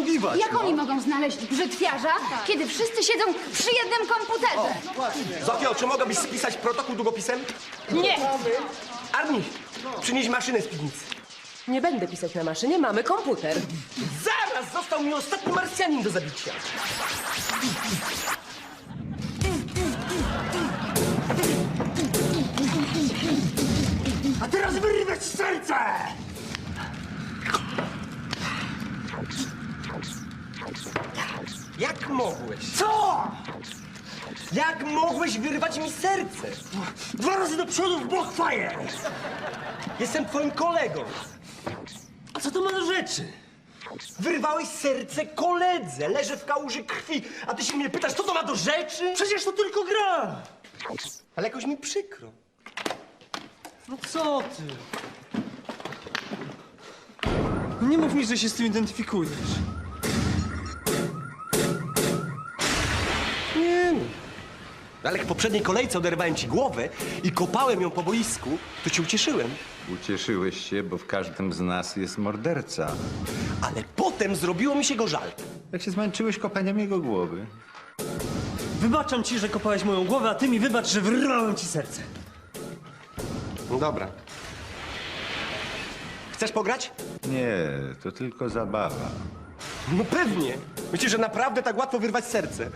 obsługiwać. Jak oni mogą znaleźć brzytwiarza, kiedy wszyscy siedzą przy jednym komputerze? Zofio, czy mogłabyś spisać protokół długopisem? Nie! Arni, przynieś maszynę z piwnicy. Nie będę pisać na maszynie, mamy komputer. Zaraz został mi ostatni Marsjanin do zabicia. A teraz wyrwać serce! Jak mogłeś? Co? Jak mogłeś wyrwać mi serce? Dwa razy do przodu w fajer! Jestem twoim kolegą. A co to ma do rzeczy? Wyrwałeś serce koledze. Leżę w kałuży krwi, a ty się mnie pytasz, co to ma do rzeczy? Przecież to tylko gra! Ale jakoś mi przykro. No co ty? Nie mów mi, że się z tym identyfikujesz. Ale jak w poprzedniej kolejce oderwałem ci głowę i kopałem ją po boisku, to cię ucieszyłem. Ucieszyłeś się, bo w każdym z nas jest morderca. Ale potem zrobiło mi się go żal. Jak się zmęczyłeś kopaniem jego głowy? Wybaczam ci, że kopałeś moją głowę, a ty mi wybacz, że wyrwałem ci serce. No dobra. Chcesz pograć? Nie, to tylko zabawa. No pewnie. Myślisz, że naprawdę tak łatwo wyrwać serce?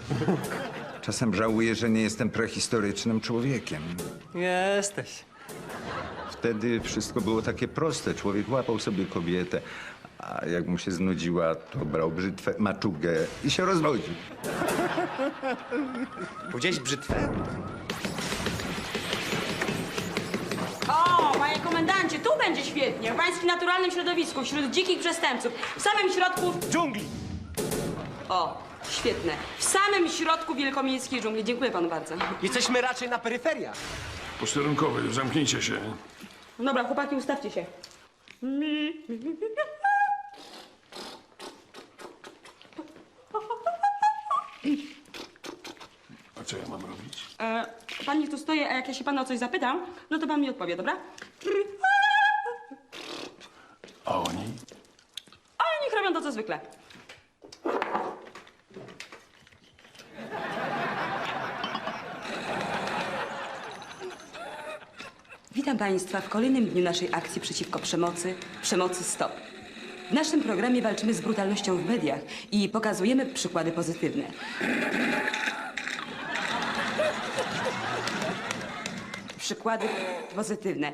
Czasem żałuję, że nie jestem prehistorycznym człowiekiem. Jesteś. Wtedy wszystko było takie proste. Człowiek łapał sobie kobietę, a jak mu się znudziła, to brał brzytwę, maczugę i się rozwodził. Powiedziałeś brzytwę? O, panie komendancie, tu będzie świetnie. W pańskim naturalnym środowisku, wśród dzikich przestępców. W samym środku... Dżungli. O, świetne. W samym środku wielkomiejskiej dżungli. Dziękuję panu bardzo. Jesteśmy raczej na peryferiach. Posterunkowy, zamknijcie się. Dobra, chłopaki, ustawcie się. A co ja mam robić? E, pan niech tu stoi, a jak ja się pana o coś zapytam, no to pan mi odpowie, dobra? A oni? Ale niech robią to, co zwykle. Witam Państwa w kolejnym dniu naszej akcji przeciwko przemocy, przemocy stop. W naszym programie walczymy z brutalnością w mediach i pokazujemy przykłady pozytywne. Przykłady pozytywne.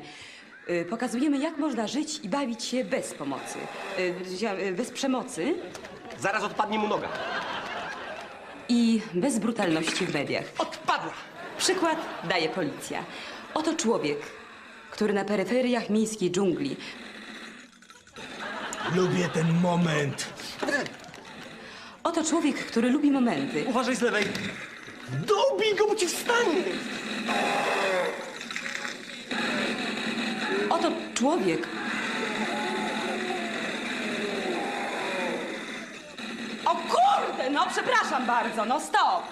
Y, Pokazujemy, jak można żyć i bawić się bez pomocy, y, y, bez przemocy Zaraz odpadnie mu noga. i bez brutalności w mediach. Odpadła. Przykład daje policja. Oto człowiek, który na peryferiach miejskiej dżungli Lubię ten moment. Oto człowiek, który lubi momenty. Uważaj z lewej. Dobij go, bo ci wstanie. Oto człowiek. O kurde, no przepraszam bardzo, no stop.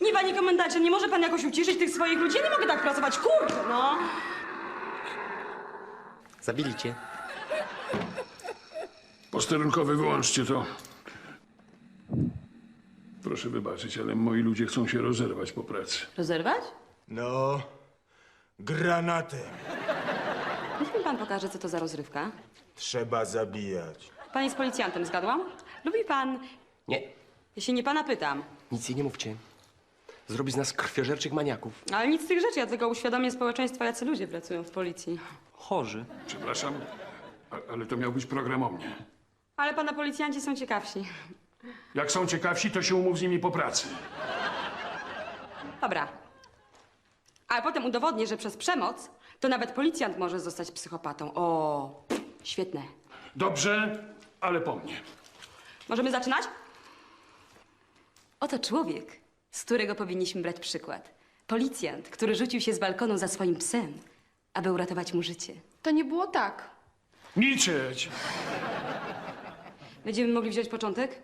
Nie, panie komendancie, nie może pan jakoś uciszyć tych swoich ludzi? Ja nie mogę tak pracować, kurde, no. Zabili cię. Posterunkowy, wyłączcie to. Proszę wybaczyć, ale moi ludzie chcą się rozerwać po pracy. Rozerwać? No, granatem. Niech mi pan pokaże, co to za rozrywka. Trzeba zabijać. Pan jest policjantem, zgadłam? Lubi pan... Nie, Ja się nie pana pytam. nic jej nie mówcie. Zrobi z nas krwiożerczych maniaków. Ale nic z tych rzeczy, ja tylko uświadomię społeczeństwa, jacy ludzie pracują w policji. Chorzy. Przepraszam, a, ale to miał być program o mnie. Ale pana policjanci są ciekawsi. Jak są ciekawsi, to się umów z nimi po pracy. Dobra. Ale potem udowodnię, że przez przemoc to nawet policjant może zostać psychopatą. O, świetne. Dobrze, ale po mnie. Możemy zaczynać? Oto człowiek, z którego powinniśmy brać przykład. Policjant, który rzucił się z balkonu za swoim psem, aby uratować mu życie. To nie było tak. Milczeć! Będziemy mogli wziąć początek?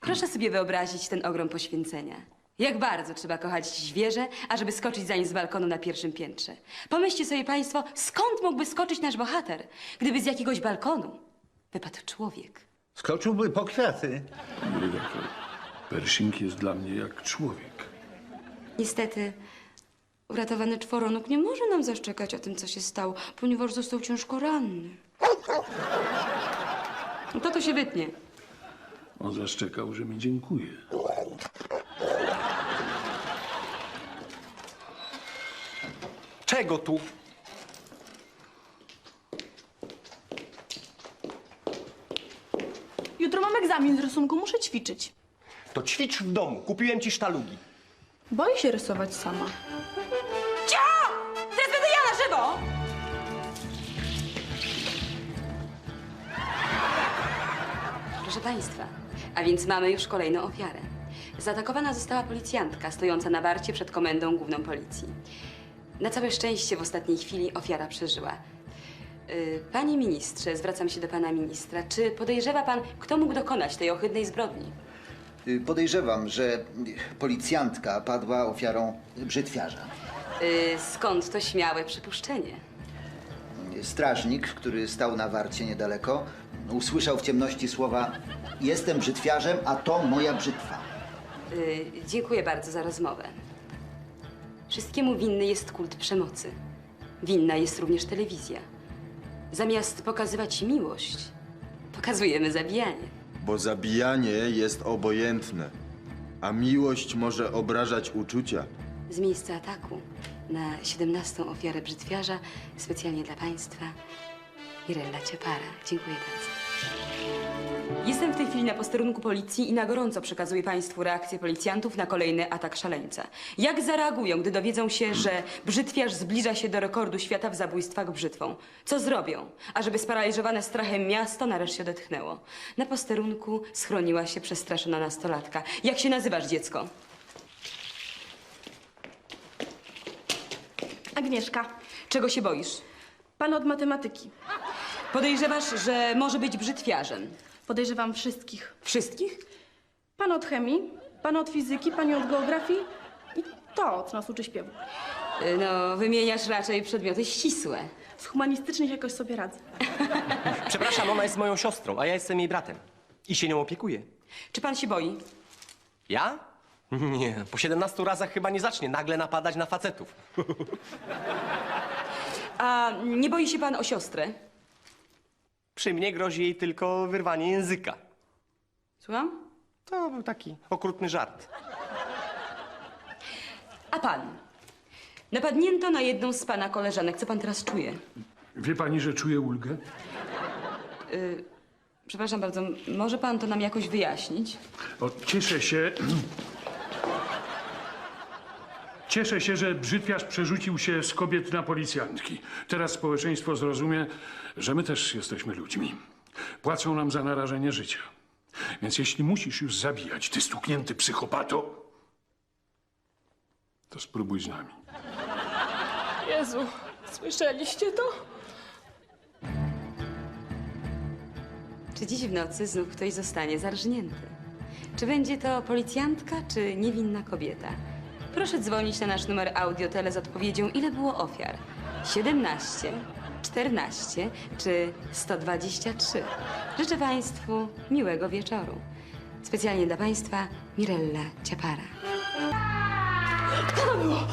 Proszę sobie wyobrazić ten ogrom poświęcenia. Jak bardzo trzeba kochać zwierzę, ażeby skoczyć za nim z balkonu na pierwszym piętrze. Pomyślcie sobie państwo, skąd mógłby skoczyć nasz bohater, gdyby z jakiegoś balkonu wypadł człowiek. Skoczyłby po kwiaty. Pani redaktor, Pershing jest dla mnie jak człowiek. Niestety, uratowany czworonóg nie może nam zaszczekać o tym, co się stało, ponieważ został ciężko ranny. No to to się wytnie. On zaszczekał, że mi dziękuje. Czego tu? Jutro mam egzamin z rysunku, muszę ćwiczyć. To ćwicz w domu. Kupiłem ci sztalugi. Boję się rysować sama. Cio! Teraz będę ja na żywo! Proszę Państwa, a więc mamy już kolejną ofiarę. Zaatakowana została policjantka stojąca na warcie przed komendą główną policji. Na całe szczęście w ostatniej chwili ofiara przeżyła. Y, Panie ministrze, zwracam się do pana ministra. Czy podejrzewa pan, kto mógł dokonać tej ohydnej zbrodni? Y, Podejrzewam, że policjantka padła ofiarą brzytwiarza. Y, Skąd to śmiałe przypuszczenie? Strażnik, który stał na warcie niedaleko, usłyszał w ciemności słowa Jestem brzytwiarzem, a to moja brzytwa. Y, dziękuję bardzo za rozmowę. Wszystkiemu winny jest kult przemocy. Winna jest również telewizja. Zamiast pokazywać miłość, pokazujemy zabijanie. Bo zabijanie jest obojętne, a miłość może obrażać uczucia. Z miejsca ataku na 17 ofiarę brzytwiarza specjalnie dla Państwa Mirella Ciepara. Dziękuję bardzo. Jestem w tej chwili na posterunku policji i na gorąco przekazuję Państwu reakcję policjantów na kolejny atak szaleńca. Jak zareagują, gdy dowiedzą się, że brzytwiarz zbliża się do rekordu świata w zabójstwach brzytwą? Co zrobią, ażeby sparaliżowane strachem miasto nareszcie odetchnęło? Na posterunku schroniła się przestraszona nastolatka. Jak się nazywasz, dziecko? Agnieszka, Czego się boisz? pan od matematyki. Podejrzewasz, że może być brzytwiarzem. Podejrzewam wszystkich. Wszystkich? Pan od chemii, pan od fizyki, pani od geografii i to, co nas uczy śpiewu. No, wymieniasz raczej przedmioty ścisłe. Z humanistycznych jakoś sobie radzę. Przepraszam, ona jest moją siostrą, a ja jestem jej bratem. I się nią opiekuję. Czy pan się boi? Ja? Nie, po 17 razach chyba nie zacznie nagle napadać na facetów. A nie boi się pan o siostrę? Przy mnie grozi jej tylko wyrwanie języka. Słucham? To był taki okrutny żart. A pan? Napadnięto na jedną z pana koleżanek. Co pan teraz czuje? Wie pani, że czuję ulgę? Przepraszam bardzo, może pan to nam jakoś wyjaśnić? O, cieszę się. Cieszę się, że brzytwiarz przerzucił się z kobiet na policjantki. Teraz społeczeństwo zrozumie, że my też jesteśmy ludźmi. Płacą nam za narażenie życia. Więc jeśli musisz już zabijać, ty stuknięty psychopato, to spróbuj z nami. Jezu, słyszeliście to? Czy dziś w nocy znów ktoś zostanie zarżnięty? Czy będzie to policjantka, czy niewinna kobieta? Proszę dzwonić na nasz numer audiotele z odpowiedzią, ile było ofiar. 17, 14 czy 123. Życzę Państwu miłego wieczoru. Specjalnie dla Państwa Mirella Ciapara. Uciekajcie!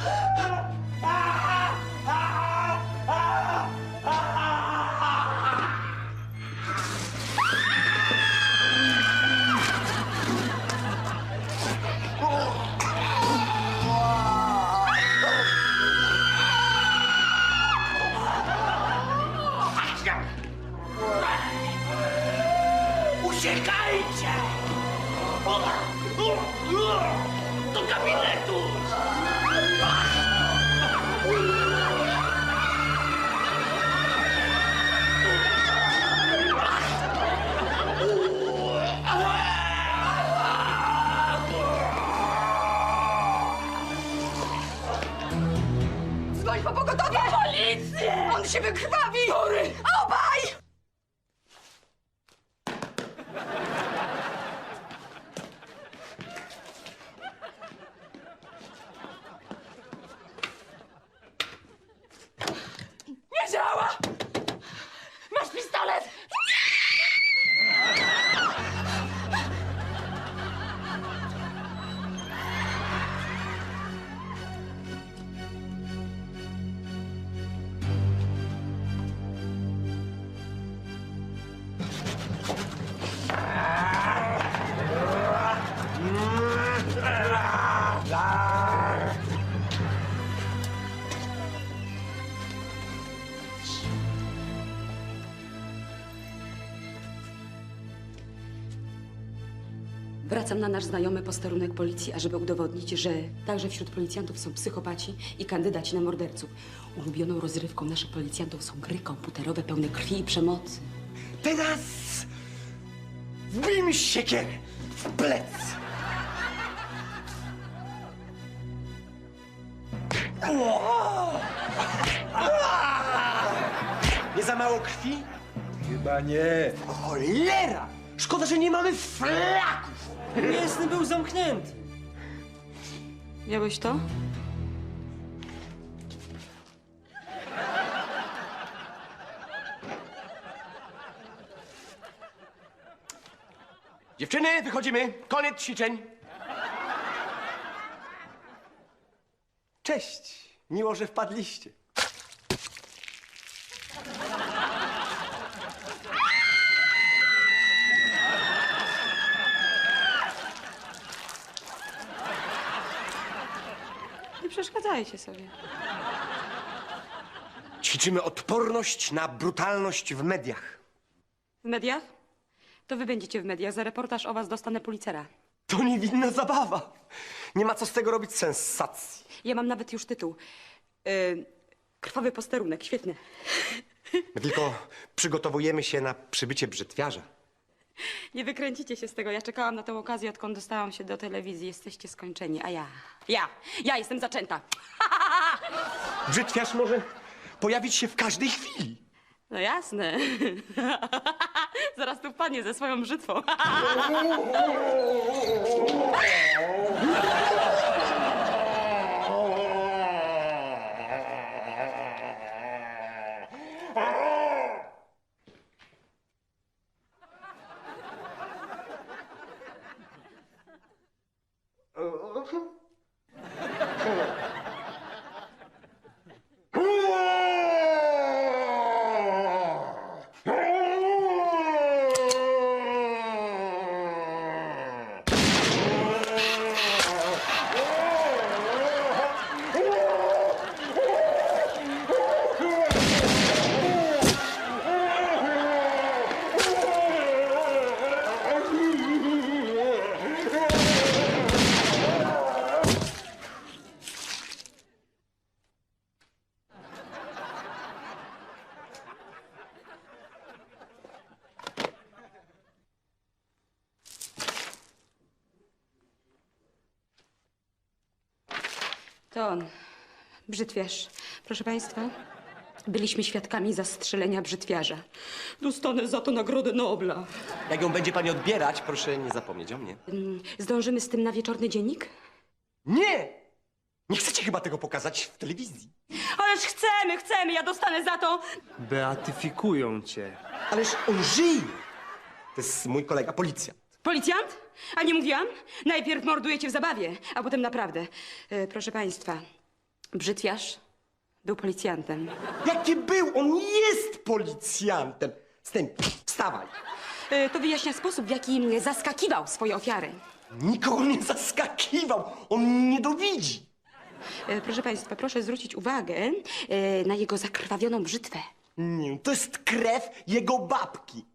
Wracam na nasz znajomy posterunek policji, ażeby udowodnić, że także wśród policjantów są psychopaci i kandydaci na morderców. Ulubioną rozrywką naszych policjantów są gry komputerowe pełne krwi i przemocy. Teraz wbij mi siekierę w plec. Nie za mało krwi? Chyba nie. Cholera! Szkoda, że nie mamy flaków. Mięsny był zamknięty. Miałeś to? Dziewczyny, wychodzimy. Koniec ćwiczeń. Cześć. Miło, że wpadliście. Przeszkadzajcie sobie. Ćwiczymy odporność na brutalność w mediach. W mediach? To wy będziecie w mediach. Za reportaż o was dostanę policera. To niewinna zabawa. Nie ma co z tego robić sensacji. Ja mam nawet już tytuł. Yy, krwawy posterunek. Świetny. My tylko przygotowujemy się na przybycie brzytwiarza. Nie wykręcicie się z tego. Ja czekałam na tę okazję, odkąd dostałam się do telewizji. Jesteście skończeni. A ja, ja, ja jestem zaczęta. Brzytwiarz może pojawić się w każdej chwili. No jasne. Zaraz tu wpadnie ze swoją brzytwą. To on. Brzytwiarz. Proszę państwa, byliśmy świadkami zastrzelenia brzytwiarza. Dostanę za to Nagrodę Nobla. Jak ją będzie pani odbierać, proszę nie zapomnieć o mnie. Mm, Zdążymy z tym na wieczorny dziennik? Nie! Nie chcecie chyba tego pokazać w telewizji. Ależ chcemy, chcemy, ja dostanę za to. Beatyfikują cię. Ależ on żyje! To jest mój kolega policjant. Policjant? A nie mówiłam? Najpierw mordujecie w zabawie, a potem naprawdę. E, proszę państwa, brzytwiarz był policjantem. Jaki był? On jest policjantem! Stęp, wstawaj! E, to wyjaśnia sposób, w jaki zaskakiwał swoje ofiary. Nikogo nie zaskakiwał! On nie dowidzi! E, proszę państwa, proszę zwrócić uwagę e, na jego zakrwawioną brzytwę. Nie, to jest krew jego babki.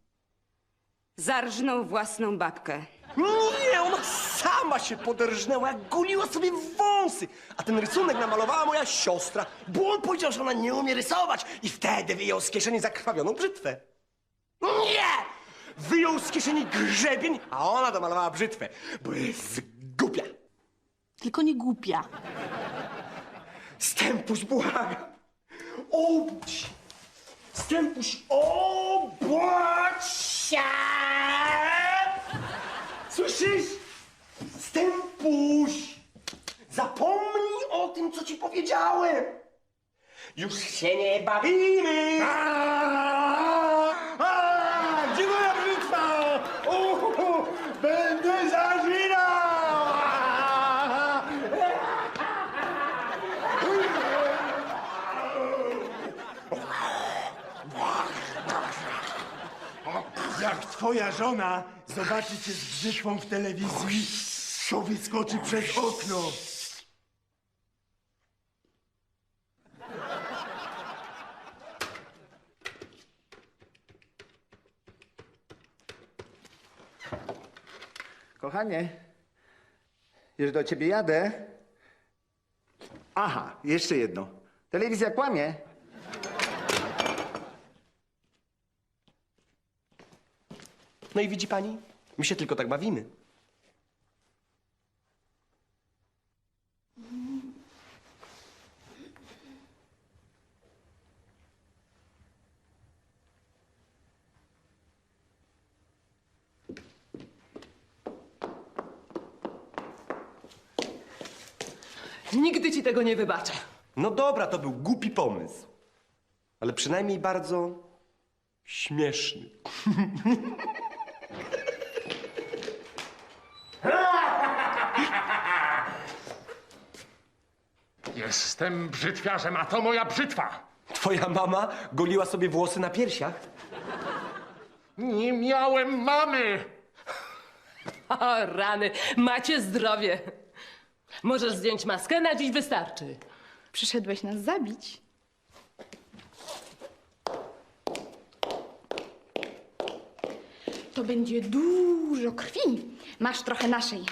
Zarżnął własną babkę. Nie, ona sama się poderżnęła, jak goliła sobie wąsy. A ten rysunek namalowała moja siostra, bo on powiedział, że ona nie umie rysować. I wtedy wyjął z kieszeni zakrwawioną brzytwę. Nie! Wyjął z kieszeni grzebień, a ona domalowała brzytwę, bo jest głupia. Tylko nie głupia. Stępuś, błagam. Obudź się. Stępuś, obudź się! Słyszysz? Stępuś! Zapomnij o tym, co ci powiedziałem. Już się nie bawimy! Moja brzytwa? Będę zażynał! Jak twoja żona zobaczy cię z brzytwą w telewizji, to wyskoczy przez okno. Kochanie, już do ciebie jadę. Aha, jeszcze jedno. Telewizja kłamie. No i widzi pani? My się tylko tak bawimy. Nigdy ci tego nie wybaczę. No dobra, to był głupi pomysł. Ale przynajmniej bardzo śmieszny. Jestem brzytwiarzem, a to moja brzytwa. Twoja mama goliła sobie włosy na piersiach? Nie miałem mamy. O, rany, macie zdrowie. Możesz zdjąć maskę, na dziś wystarczy. Przyszedłeś nas zabić? To będzie dużo krwi. Masz trochę naszej.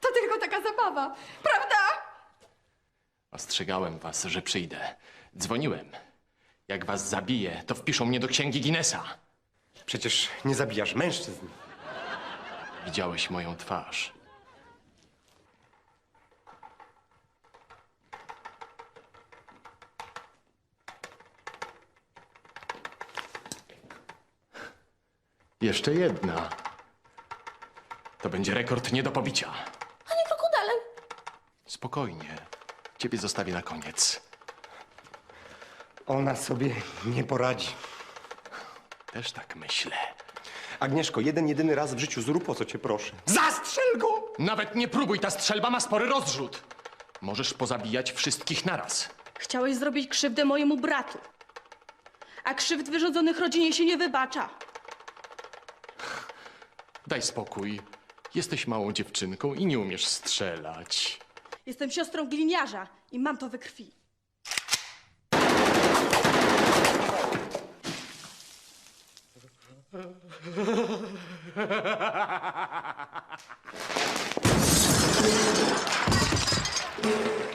To tylko taka zabawa, prawda? Ostrzegałem was, że przyjdę. Dzwoniłem. Jak was zabiję, to wpiszą mnie do księgi Guinnessa. Przecież nie zabijasz mężczyzn. Widziałeś moją twarz. Jeszcze jedna. To będzie rekord nie do pobicia. Spokojnie. Ciebie zostawię na koniec. Ona sobie nie poradzi. Też tak myślę. Agnieszko, jeden jedyny raz w życiu zrób o co cię proszę. Zastrzel go! Nawet nie próbuj, ta strzelba ma spory rozrzut. Możesz pozabijać wszystkich naraz. Chciałeś zrobić krzywdę mojemu bratu. A krzywd wyrządzonych rodzinie się nie wybacza. Daj spokój. Jesteś małą dziewczynką i nie umiesz strzelać. Jestem siostrą gliniarza i mam to we krwi.